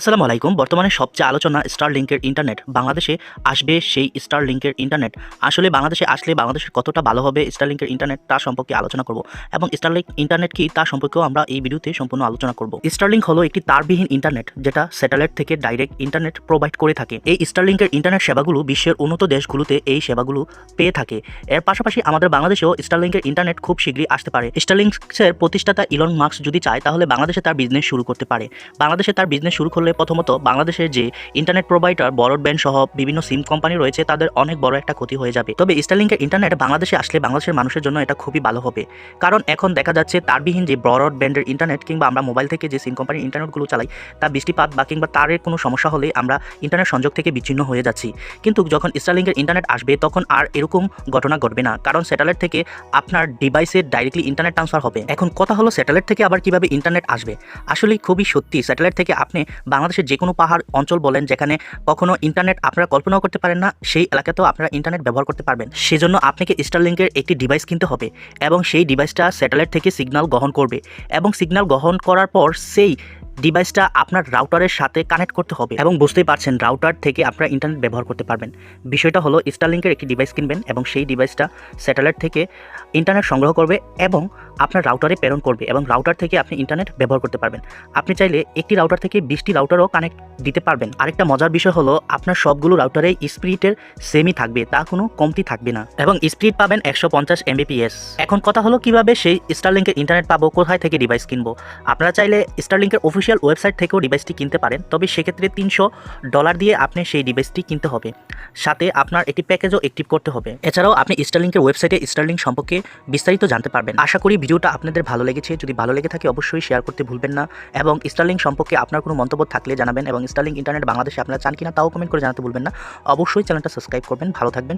আসসালামু আলাইকুম। বর্তমানে সবচেয়ে আলোচনা স্টার লিঙ্কের ইন্টারনেট বাংলাদেশে আসবে সেই স্টার লিঙ্কের ইন্টারনেট আসলে বাংলাদেশে আসলে বাংলাদেশের কতটা ভালো হবে স্টার লিঙ্কের ইন্টারনেট তার সম্পর্কে আলোচনা করব এবং স্টারলিংক ইন্টারনেট কি তার সম্পর্কেও আমরা এই ভিডিওতে সম্পূর্ণ আলোচনা করব। স্টারলিংক হলো একটি তারবিহীন ইন্টারনেট যেটা স্যাটেলাইট থেকে ডাইরেক্ট ইন্টারনেট প্রোভাইড করে থাকে। এই স্টারলিংকের ইন্টারনেট সেবাগুলো বিশ্বের উন্নত দেশগুলোতে এই সেবাগুলো পেয়ে থাকে। এর পাশাপাশি আমাদের বাংলাদেশেও স্টারলিংকের ইন্টারনেট খুব শীঘ্রই আসতে পারে। স্টারলিংকের প্রতিষ্ঠাতা ইলন মার্কস যদি চায়, তাহলে বাংলাদেশে তার বিজনেস শুরু করতে পারে। বাংলাদেশে তার বিজনেস শুরু করলে প্রথমত বাংলাদেশের যে ইন্টারনেট প্রোভাইডার ব্রডব্যান্ড সহ বিভিন্ন সিম কোম্পানি রয়েছে, তাদের অনেক বড় একটা ক্ষতি হয়ে যাবে। তবে স্টারলিংকের ইন্টারনেট বাংলাদেশে আসলে বাংলাদেশের মানুষের জন্য এটা খুবই ভালো হবে। কারণ এখন দেখা যাচ্ছে তারবিহীন যে ব্রডব্যান্ডের ইন্টারনেট কিংবা আমরা মোবাইল থেকে যে সিম কোম্পানির ইন্টারনেটগুলো চালাই, তা বৃষ্টিপাত বা কিংবা তারের কোনো সমস্যা হলে আমরা ইন্টারনেট সংযোগ থেকে বিচ্ছিন্ন হয়ে যাচ্ছি। কিন্তু যখন স্টারলিংকের ইন্টারনেট আসবে, তখন আর এরকম ঘটনা ঘটবে না। কারণ স্যাটেলাইট থেকে আপনার ডিভাইসে ডাইরেক্টলি ইন্টারনেট ট্রান্সফার হবে। এখন কথা হলো স্যাটেলাইট থেকে আবার কীভাবে ইন্টারনেট আসবে? আসলে খুবই সত্যি স্যাটেলাইট থেকে আপনি বাংলাদেশের যে কোনো পাহাড় অঞ্চল বলেন, যেখানে কখনো ইন্টারনেট আপনারা কল্পনাও করতে পারেন না, সেই এলাকাতেও আপনারা ইন্টারনেট ব্যবহার করতে পারবেন। সেজন্য আপনাকে স্টারলিংকের একটি ডিভাইস কিনতে হবে এবং সেই ডিভাইসটা স্যাটেলাইট থেকে সিগন্যাল গ্রহণ করবে। এবং সিগন্যাল গ্রহণ করার পর সেই ডিভাইসটা আপনার রাউটারের সাথে কানেক্ট করতে হবে এবং বুঝতেই পারছেন রাউটার থেকে আপনারা ইন্টারনেট ব্যবহার করতে পারবেন। বিষয়টা হলো স্টারলিংকের একটি ডিভাইস কিনবেন এবং সেই ডিভাইসটা স্যাটেলাইট থেকে ইন্টারনেট সংগ্রহ করবে এবং আপনার রাউটারে প্রেরণ করবে এবং রাউটার থেকে আপনি ইন্টারনেট ব্যবহার করতে পারবেন। আপনি চাইলে একটি রাউটার থেকে বিশটি রাউটারও কানেক্ট দিতে পারবেন। আরেকটা মজার বিষয় হলো আপনার সবগুলো রাউটারে স্পিরিটের সেমই থাকবে, তা কোনো কমতি থাকবে না এবং স্পিড পাবেন একশো পঞ্চাশ এমবিপিএস এখন কথা হলো কীভাবে সেই স্টারলিংকের ইন্টারনেট পাবো, কোথায় থেকে ডিভাইস কিনবো? আপনারা চাইলে স্টারলিংকের অফিসিয়াল ওয়েবসাইট থেকেও ডিভাইসটি কিনতে পারেন। তবে সেক্ষেত্রে তিনশো ডলার দিয়ে আপনি সেই ডিভাইসটি কিনতে হবে। সাথে আপনার একটি প্যাকেজও অ্যাক্টিভ করতে হবে। এছাড়াও আপনি স্টারলিংকের ওয়েবসাইটে স্টারলিং সম্পর্কে বিস্তারিত জানতে পারবেন। আশা করি ভিডিওটা আপনাদের ভালো লেগেছে। যদি ভালো লেগে থাকে অবশ্যই শেয়ার করতে ভুলবেন না। এবং স্টারলিং সম্পর্কে আপনার কোনো মন্তব্য থাকলে জানাবেন এবং স্টারলিং ইন্টারনেট বাংলাদেশে আপনারা চান কিনা তাও কমেন্ট করে জানাতে ভুলবেন না। অবশ্যই চ্যানেলটা সাবস্ক্রাইব করবেন। ভালো থাকবেন